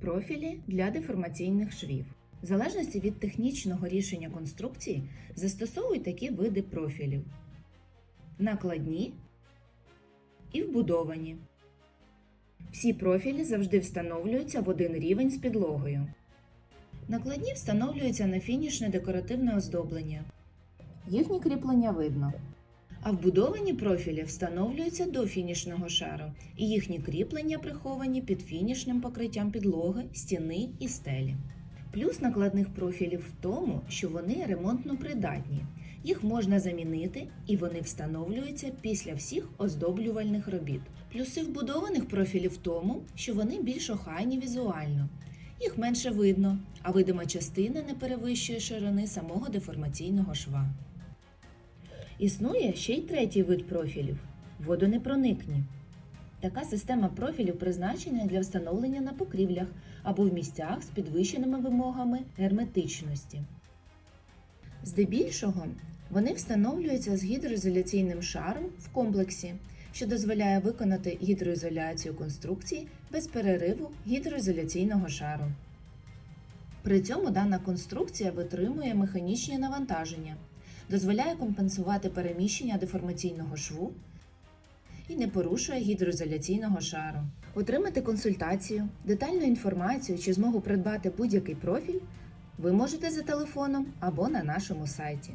Профілі для деформаційних швів. В залежності від технічного рішення конструкції застосовують такі види профілів: накладні і вбудовані. Всі профілі завжди встановлюються в один рівень з підлогою. Накладні встановлюються на фінішне декоративне оздоблення. Їхні кріплення видно. А вбудовані профілі встановлюються до фінішного шару, і їхні кріплення приховані під фінішним покриттям підлоги, стіни і стелі. Плюс накладних профілів в тому, що вони ремонтно придатні. Їх можна замінити і вони встановлюються після всіх оздоблювальних робіт. Плюси вбудованих профілів в тому, що вони більш охайні візуально. Їх менше видно, а видима частина не перевищує ширини самого деформаційного шва. Існує ще й третій вид профілів водонепроникні. Така система профілів призначена для встановлення на покрівлях або в місцях з підвищеними вимогами герметичності. Здебільшого вони встановлюються з гідроізоляційним шаром в комплексі, що дозволяє виконати гідроізоляцію конструкції без перериву гідроізоляційного шару. При цьому дана конструкція витримує механічні навантаження, дозволяє компенсувати переміщення деформаційного шву і не порушує гідроізоляційного шару. Отримати консультацію, детальну інформацію чи змогу придбати будь-який профіль ви можете за телефоном або на нашому сайті.